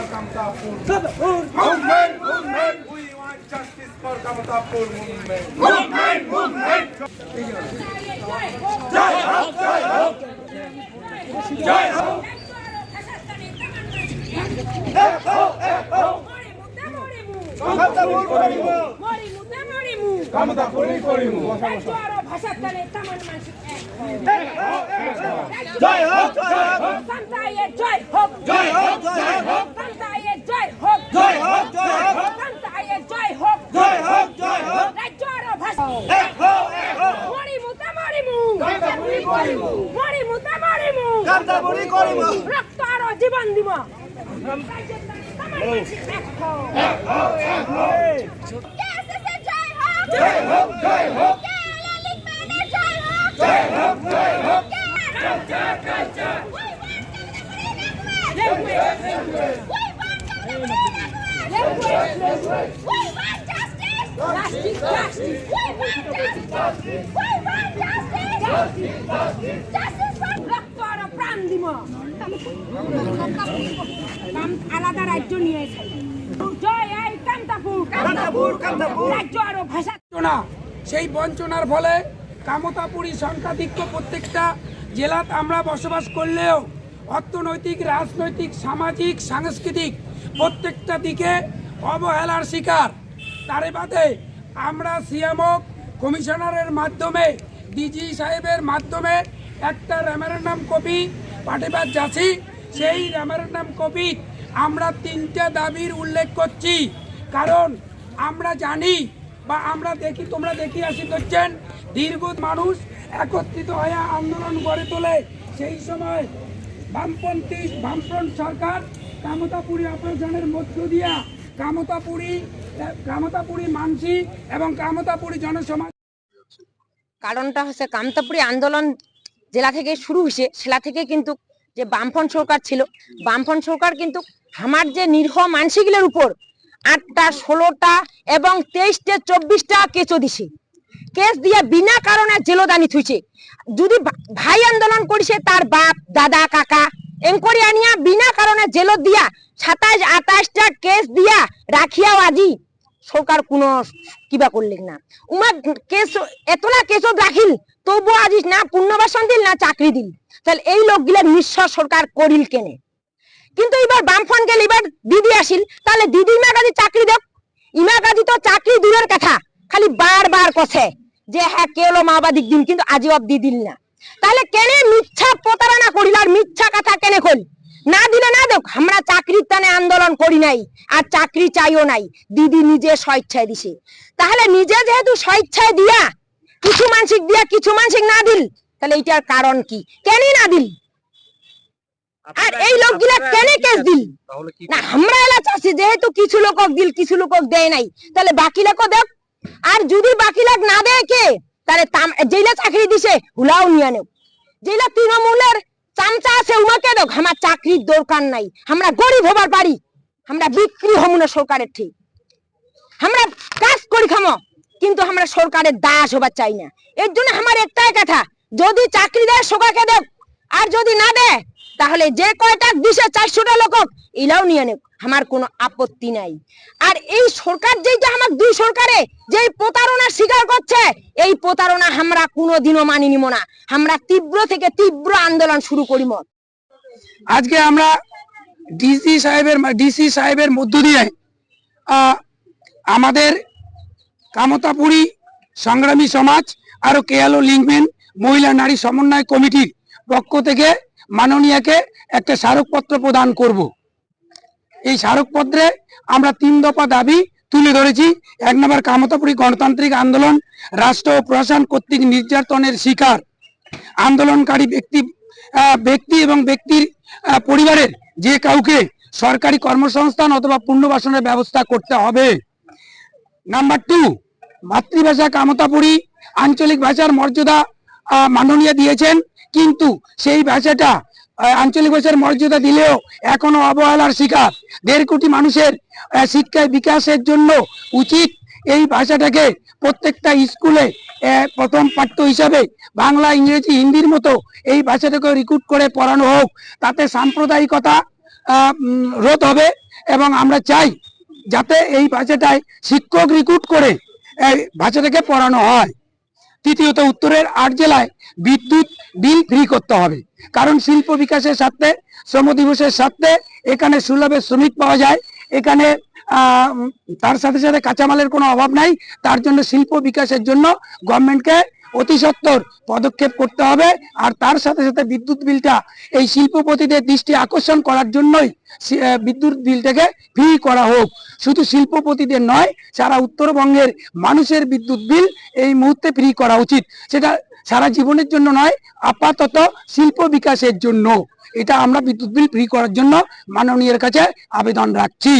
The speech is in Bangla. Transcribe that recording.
for Kamtapur. Movement, movement. We want justice for Kamtapur movement. Movement, movement. Jai Ho, Jai Ho, Jai Ho. Kamtapur করিমু। Kamtapur করিমু। জয় হোক জয় হোক সন্তায়ের জয় হোক জয় হোক জয় হোক সন্তায়ের জয় হোক জয় হোক জয় হোক সন্তায়ের জয় হোক জয় হোক জয় হোক রাজ্য আরও ভাষা এক হো এক হো মরিমু তা মরিমু কামতাপুরি করিমু। মরিমু তা মরিমু কামতাপুরি করিমু। রক্ত আরও জীবন দিব জয় হোক, জয় হোক। জয় হোক, জয় হোক। Justice, justice. We want justice. We want justice. Justice, justice for রক্ত আর প্রাণ দিব আলাদা রাজ্য নিয়ে জয় এই কান্তাপুর কামতাপুর, কামতাপুর। রাজ্য আরও ভাষা বঞ্চনা। সেই বঞ্চনার ফলে কামতাপুরী সংখ্যাধিক্য প্রত্যেকটা জেলাত আমরা বসবাস করলেও অর্থনৈতিক, রাজনৈতিক, সামাজিক, সাংস্কৃতিক প্রত্যেকটা দিকে অবহেলার শিকার। তারে বাদে আমরা সিএমও কমিশনারের মাধ্যমে, ডিজি সাহেবের মাধ্যমে একটা রেমারেন্ডাম কপি পাঠিবার যাচ্ছি। সেই রেমারেন্ডাম কপি আমরা তিনটা দাবির উল্লেখ করছি। কারণ আমরা জানি বা আমরা দেখি, তোমরা দেখি আসি করছেন দীর্ঘ মানুষ একত্রিত হয়ে আন্দোলন গড়ে তোলে। সেই সময় বামপন্থী বামফ্রন্ট সরকার কামতাপুরী অপারেশনের মধ্য দিয়া কামতাপুরী কামতাপুরী মানসি এবং কামতাপুরী জনসমাজ কারণটা হচ্ছে কামতাপুরি আন্দোলন জেলা থেকে শুরু হয়েছে, সেলা থেকে কিন্তু যে বামফ্রন্ট সরকার ছিল, বামফ্রন্ট সরকার কিন্তু আমার যে নিরীহ মানসিকগুলোর উপর আটটা, ষোলোটা এবং তেইশটা, চব্বিশটা কেঁচো দিছে। কেস দিয়ে বিনা কারণে জেলদানি থুইছে। যদি ভাই আন্দোলন করিছে, তার বাপ, দাদা, কাকা, এনকোয়ারি আনিয়া বিনা কারণে জেল দিয়া সাতাইশ আঠাশটা কেস দিয়া রাখিয়াও আজি। সরকার কোনো কিবা করলেন না। উমা কেস এতলা কেসত রাখিল তবু আজি না পূর্ণবাসন দিল, না চাকরি দিল। তাহলে এই লোকগুলা নিঃস্ব সরকার করিল কেনে? কিন্তু এবার বামফ্রন্ট গেল এবার দিদি আসিল, তাহলে দিদি ইমা গাদি চাকরি দেব ইমা গাদি তো চাকরি দূরের কথা, খালি বারবার কছে যে হ্যাঁ কেলো মাওবাদিক দিন, কিন্তু আজি অব্দি দিল না। তাহলে কেনে মিথ্যা প্রতারণা করিল আর মিথ্যা কথা কেনে কইল? না দিলে না দেখ, আমরা চাকরির টানে আন্দোলন করি নাই, আর চাকরি চাইও নাই, দিদি নিজে স্বেচ্ছায় দিছে। তাহলে নিজে যেহেতু স্বেচ্ছায় দিয়া, কিছু মানসিক দিয়া, কিছু মানসিক না দিল, তাহলে এইটার কারণ কি? কেন না দিল? আর এই লোকগুলা কেন কেস দিল? না আমরা এলা চাচ্ছি যেহেতু কিছু লোক দিল কিছু লোক দেয় নাই। তাহলে বাকি লোক দেখ। আর যদি বাকি লোক না দেয় কে? তাহলে যেইলা চাকরি দিছে হুলাও নিয়ে নেও। যেইলা তৃণমূলের চামচা আছে উমাকে দেখ। আমার চাকরির দরকার নাই। আমরা গরিব হবার পারি আমরা বিক্রি হমু না সরকারের ঠিক। আমরা কাজ করি খামো কিন্তু আমরা সরকারের দাস হবার চাই না। এর জন্য আমার একটাই কথা যদি চাকরি দেয় সবাইকে দেব আর যদি না দেয় তাহলে যে কয়টা দিছে চারশোটা লোক ইলাও নিয়ে নেব আমার কোনো আপত্তি নাই। আর এই সরকার যেটা আমার দুই সরকারে যেই প্রতারণার স্বীকার করছে, এই প্রতারণা আমরা কোনোদিনও মানি নিব না। আমরা তীব্র থেকে তীব্র আন্দোলন শুরু করিব আজকে আমরা ডিসি সাহেবের ডিসি সাহেবের মধ্য দিয়ে আমাদের কামতাপুরী সংগ্রামী সমাজ আরও কেয়ালো লিঙ্কম্যান মহিলা নারী সমন্বয় কমিটির পক্ষ থেকে মাননীয়াকে একটা স্মারকপত্র প্রদান করব। এই স্মারকপত্রে আমরা তিন দফা দাবি তুলে ধরেছি। এক নম্বর কামতাপুরী গণতান্ত্রিক আন্দোলন, রাষ্ট্র ও প্রশাসন কর্তৃক নির্যাতনের শিকার, আন্দোলনকারী ব্যক্তি ব্যক্তি এবং ব্যক্তির পরিবারের যে কাউকে সরকারি কর্মসংস্থান অথবা পুনর্বাসনের ব্যবস্থা করতে হবে। নাম্বার টু, মাতৃভাষা কামতাপুরী আঞ্চলিক ভাষার মর্যাদা মাননীয় দিয়েছেন। কিন্তু সেই ভাষাটা আঞ্চলিক ভাষার মর্যাদা দিলেও এখনও অবহেলার শিকার। দেড় কোটি মানুষের শিক্ষায় বিকাশের জন্য উচিত এই ভাষাটাকে প্রত্যেকটা স্কুলে প্রথম পাঠ্য হিসাবে বাংলা, ইংরেজি, হিন্দির মতো এই ভাষাটাকে রিক্রুট করে পড়ানো হোক। তাতে সাম্প্রদায়িকতা রোধ হবে এবং আমরা চাই যাতে এই ভাষাটায় শিক্ষক রিক্রুট করে ভাষাটাকে পড়ানো হয়। তৃতীয়ত উত্তরের আট জেলায় বিদ্যুৎ বিল ফ্রি করতে হবে। কারণ শিল্প বিকাশের সাথে শ্রম দিবসের সাথে এখানে সুলভে শ্রমিক পাওয়া যায়। এখানে তার সাথে সাথে কাঁচামালের কোনো অভাব নাই। তার জন্য শিল্প বিকাশের জন্য গভর্নমেন্টকে অতি সত্বর পদক্ষেপ করতে হবে, আর তার সাথে সাথে বিদ্যুৎ বিলটা এই শিল্পপতিদের দৃষ্টি আকর্ষণ করার জন্যই বিদ্যুৎ বিলটাকে ফ্রি করা হোক। শুধু শিল্পপতিদের নয়, সারা উত্তরবঙ্গের মানুষের বিদ্যুৎ বিল এই মুহূর্তে ফ্রি করা উচিত। সেটা সারা জীবনের জন্য নয়, আপাতত শিল্প বিকাশের জন্য। এটা আমরা বিদ্যুৎ বিল ফ্রি করার জন্য মাননীয়ের কাছে আবেদন রাখছি।